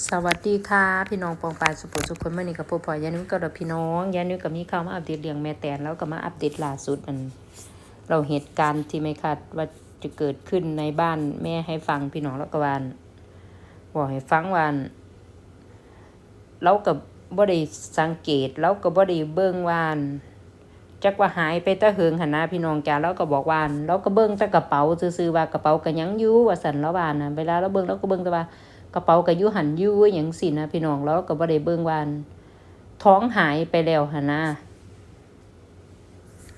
สวัสดีค่ะ พี่น้องปองปายสุภสุขคนเมื่อนี้กับพ่อพ่อยานุก็ดพี่น้องยานุ้ยก็มีข่าวมาอัปเดตเรื่องแม่แตนแล้วก็มาอัปเดตล่าสุดมันเราเหตุการณ์ที่ไม่คาดว่าจะเกิดขึ้นในบ้านแม่ให้ฟังพี่น้องแล้วก็วานบอกให้ฟังวาอันเรากับบ่ได้สังเกตเราก็บ่ได้เบิ่งวาอันจักว่าหายไปตะเหิงหันหนะพี่น้องจ้าเราก็บอกวาอันเราก็เบิ่งต่กระเป๋าซื่อๆว่ากระเป๋าก็ยังอยู่ว่าสั่นแล้ววานนะเวลาเราเบิ่งเราก็เบิ่งแต่ว่า กระเป๋าก็อยู่หันยู่อย่างสินะพี่น้องแล้วก็บ่ได้เบิ่งวาอันท้องหายไปแล้วหั่นะ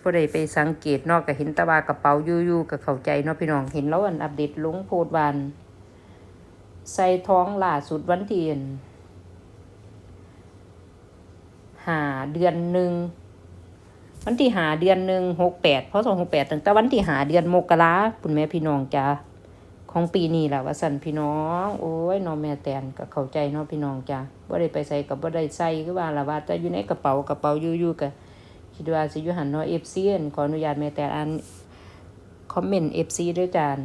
บ่ได้ไปสังเกตนอกก็เห็นต่ว่ากระเป๋าอยู่ๆก็เข้าใจเนาะพี่น้องเห็นแล้วอันอัปเดตลงโพสต์วาอันใส่ท้องล่าสุดวันเที่อั่นหาเดือนหนึ่งวันที่หาเดือนหนึ่งหกแปดเพราะสองหกแปดตั้งแต่วันที่หาเดือนมกราคุณแม่พี่น้องจ้า ของปีนี้แหละว่าสันพี่น้อง โอ้ยน้องแม่แตนก็เข้าใจเนาะพี่น้องจ้าบ่ได้ไปใส่กับบ่ได้ใส่คือว่าละว่าแต่อยู่ในกระเป๋ากระเป๋าอยู่ๆก็คิดว่าสิอยู่หันเนาะ FC อั่นขออนุญาตแม่แตนอ่านคอมเมนต์ FC ด้วยจ้าน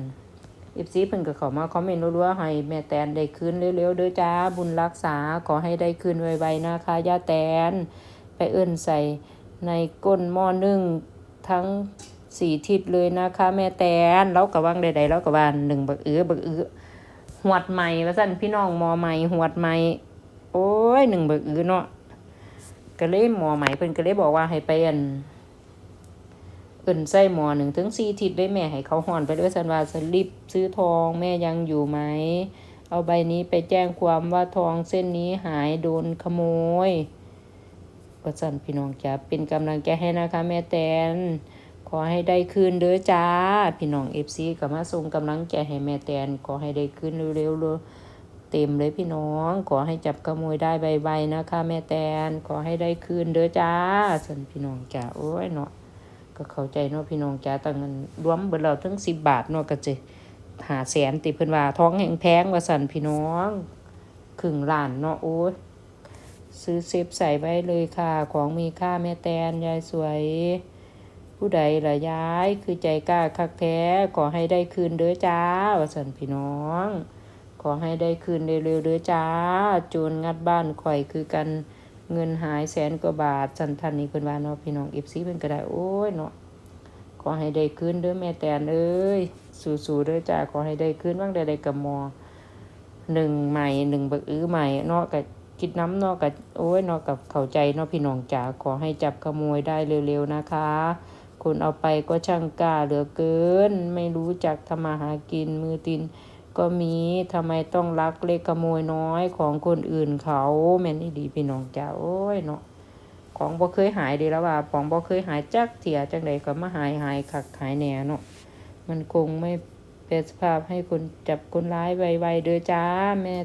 FC เพิ่นก็เข้ามาคอมเมนต์รัวๆให้แม่แตนได้คืนเร็วๆเด้อจ้าบุญรักษาขอให้ได้คืนไวๆนะคะย่าแตน ไปเอิ้นใส่ในก้นหม้อนึ่งทั้ง สี่ทิศเลยนะคะ แม่แตนเรากะว่างใดๆเรากะว่าหนึ่งบักเอือบักเอือหวดใหม่ว่าสั่นพี่น้องมอใหม่หวดใหม่โอ้ยหนึ่งบักเอือเนาะก็เลยหมอใหม่เพิ่นก็เลยบอกว่าให้ไปอันเอิ้นใส่หมอหนึ่งถึงสี่ทิศเลยแม่ให้เขาห่อนไปเลยสันว่าสลิปซื้อทองแม่ยังอยู่ไหม เอาใบนี้ไปแจ้งความว่าทองเส้นนี้หายโดนขโมยก็สั่นพี่น้องจ้าเป็นกำลังใจให้นะคะ แม่แตน ขอให้ได้คืนเด้อจ้า พี่น้องเอฟซีก็มาส่งกำลังใจให้แม่แตน ขอให้ได้คืนเร็วๆเลยเต็มเลยพี่น้อง ขอให้จับขโมยได้ใบๆนะคะ แม่แตน ขอให้ได้คืนเด้อจ้าสันพี่น้องจ้าโอ้ยเนาะก็เข้าใจเนาะพี่น้องจ้าตั้งเงินรวมเบิดเราทั้งสิบบาทเนาะก็จะหาแสนติเพิ่นว่าท้องแห้งแพงว่าสั่นพี่น้องครึ่งล้านเนาะโอ้ยซื้อเซฟใส่ไว้เลยค่ะ ของมีค่าแม่แตนยายสวย ผู้ใดละยายคือใจกล้าคักแท้ขอให้ได้คืนเด้อจ้าว่าสันพี่น้อง ขอให้ได้คืนเร็วๆเด้อจ้าโจรงัดบ้านข่อยคือกันเงินหายแสนกว่าบาทสันทันนี้เพิ่นว่าเนาะพี่น้องเอฟซีเพิ่นก็ได้โอ้ยเนาะขอให้ได้คืนเด้อแม่แตนเอ้ยสู้ๆเด้อจ้าขอให้ได้คืนว่างใดๆกับมอหนึ่งใหม่หนึ่งบักอื้อใหม่เนาะกับคิดน้ำเนาะกับโอ้ยเนาะกับเข้าใจเนาะพี่น้องจ๋าขอให้จับขโมยได้เร็วๆนะคะ คนเอาไปก็ช่างกล้าเหลือเกิน ไม่รู้จักทำมาหากินมือติน ก็มีทำไมต้องลักเล็กขโมยน้อยของคนอื่นเขาแม่นอี่ดีพี่น้องจ๋าโอ้ยเนาะของบ่เคยหายดีแล้วว่าของบ่เคยหายจักเถียจังใดก็มาหายหายคักหายแหน่เนาะมันคงไม่เป็นสภาพให้คนจับคนร้ายไวๆเด้อจ้า แม่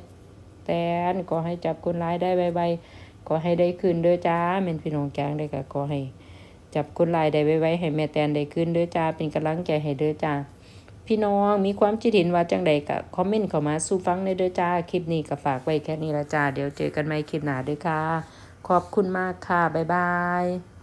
แตนขอให้จับคนร้ายได้ไวๆขอให้ได้คืนเด้อจ้าแม่นพี่น้องแจ้งได้ก็ขอให้ จับคนร้ายได้ไวๆให้แม่แตนได้คืนเด้อจ้าเป็นกำลังใจให้เด้อจ้าพี่น้องมีความคิดเห็นว่าจังใดก็คอมเมนต์เข้ามาสู่ฟังในเด้อจ้าคลิปนี้ก็ฝากไว้แค่นี้ละจ้าเดี๋ยวเจอกันใหม่คลิปหน้าเด้อค่ะ ขอบคุณมากค่ะบ๊ายบาย